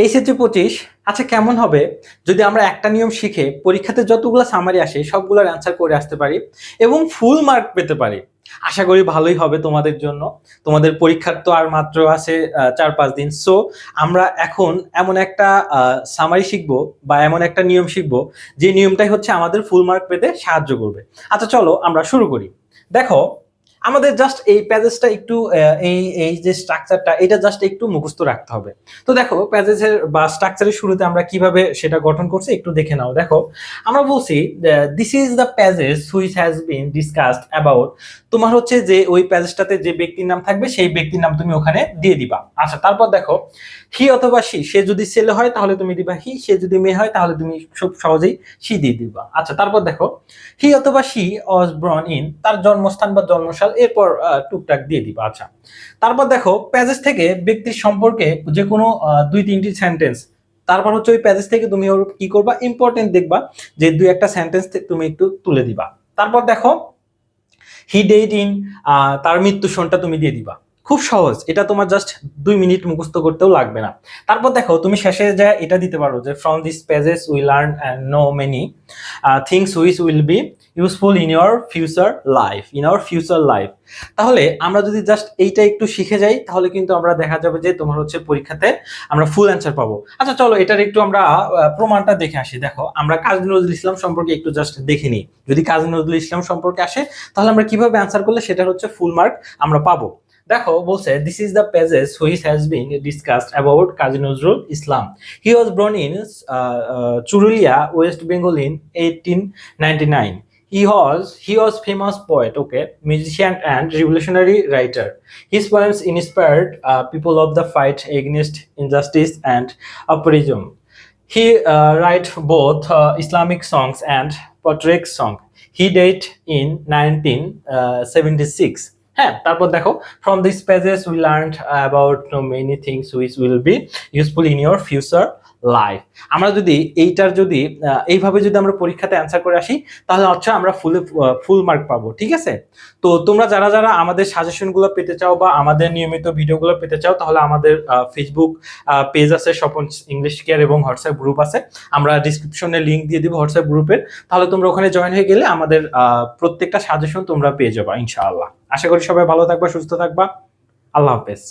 HSC পঁচিশ আচ্ছা কেমন হবে? যদি আমরা একটা নিয়ম শিখে পরীক্ষাতে যতগুলো সামারি আসে, সবগুলোর অ্যান্সার করে আসতে পারি এবং ফুল মার্ক পেতে পারি। আশা করি ভালোই হবে তোমাদের জন্য। তোমাদের পরীক্ষার তো আর মাত্র আছে চার পাঁচ দিন। সো আমরা এখন এমন একটা সামারি শিখব বা এমন একটা নিয়ম শিখব যে নিয়মটাই হচ্ছে আমাদের ফুল মার্ক পেতে সাহায্য করবে। আচ্ছা চলো আমরা শুরু করি। দেখো আমাদের জাস্ট এই প্যাজেসটা একটু এই এই যে স্ট্রাকচারটা এটা জাস্ট একটু মুখস্থ রাখতে হবে। তো দেখো প্যাজেসের বা স্ট্রাকচারের শুরুতে আমরা কীভাবে সেটা গঠন করছি একটু দেখে নাও। দেখো, আমরা বলছি this is the pages which has been discussed about তোমার হচ্ছে যে ওই প্যাজেসটাতে যে ব্যক্তির নাম থাকবে, সেই ব্যক্তির নাম তুমি ওখানে দিয়ে দিবা। আচ্ছা তারপর দেখো হি অথবা সি সে যদি ছেলে হয় তাহলে তুমি দিবা হি সে যদি মেয়ে হয় তাহলে তুমি খুব সহজেই সি দিয়ে দিবা। আচ্ছা তারপর দেখো হি অথবা সি অজ ব্রন ইন তার জন্মস্থান বা জন্মসাল এরপর টুকটাক দিয়ে দিবা। আচ্ছা। তারপর দেখো প্যাজেস থেকে ব্যক্তির সম্পর্কে যে কোনো দুই তিনটি সেন্টেন্স তারপর হচ্ছে ওই প্যাজেস থেকে তুমি ওর কি করবা? ইম্পর্টেন্ট দেখবা যে দুই একটা সেন্টেন্স তুমি একটু তুলে দিবা। তারপর দেখো হি ডেট ইন তার মৃত্যু সনটা তুমি দিয়ে দিবা। খুব সহজ। এটা তোমার জাস্ট দুই মিনিট মুখস্থ করতেও লাগবে না। তারপর দেখো, তুমি শেষে যা এটা দিতে পারো যে from this pages we learn no many things which will be useful in your future life in our future life তাহলে আমরা যদি জাস্ট এইটা একটু শিখে যাই, তাহলে কিন্তু আমরা দেখা যাবে যে তোমার হচ্ছে পরীক্ষাতে আমরা ফুল অ্যান্সার পাবো। আচ্ছা চলো এটার একটু আমরা প্রমাণটা দেখে আসি। দেখো, আমরা কাজী নজরুল ইসলাম সম্পর্কে একটু জাস্ট দেখে নিই। যদি কাজী নজরুল ইসলাম সম্পর্কে আসে, তাহলে আমরা কীভাবে অ্যান্সার করলে সেটা হচ্ছে ফুল মার্ক আমরা পাবো? দেখো, বলছে this is the pages which has been discussed about Kazi Nazrul Islam. He was born in Churulia West Bengal in eighteen ninety nine He was he was famous poet, okay, musician and revolutionary writer. His poems inspired uh, people of the fight against injustice and oppression. He uh, write both uh, Islamic songs and patriotic song. He died in 1976. হ্যাঁ তারপর দেখো from this pages we learn about many things which will be useful in your future life আমরা যদি এইটার যদি এইভাবে যদি আমরা পরীক্ষাতে অ্যান্সার করে আসি, তাহলে হচ্ছে আমরা ফুল ফুল মার্ক পাবো, ঠিক আছে? তো তোমরা যারা যারা আমাদের সাজেশনগুলো পেতে চাও বা আমাদের নিয়মিত ভিডিওগুলো পেতে চাও, তাহলে আমাদের ফেসবুক পেজ আছে, স্বপন ইংলিশ কেয়ার এবং হোয়াটসঅ্যাপ গ্রুপ আছে। আমরা ডিসক্রিপশনে লিঙ্ক দিয়ে দিব হোয়াটসঅ্যাপ গ্রুপের তাহলে তোমরা ওখানে জয়েন হয়ে গেলে আমাদের প্রত্যেকটা সাজেশন তোমরা পেয়ে যাবা, ইনশাআল্লাহ। আশা করি সবাই ভালো থাকবা, সুস্থ থাকবা। আল্লাহ হাফেজ।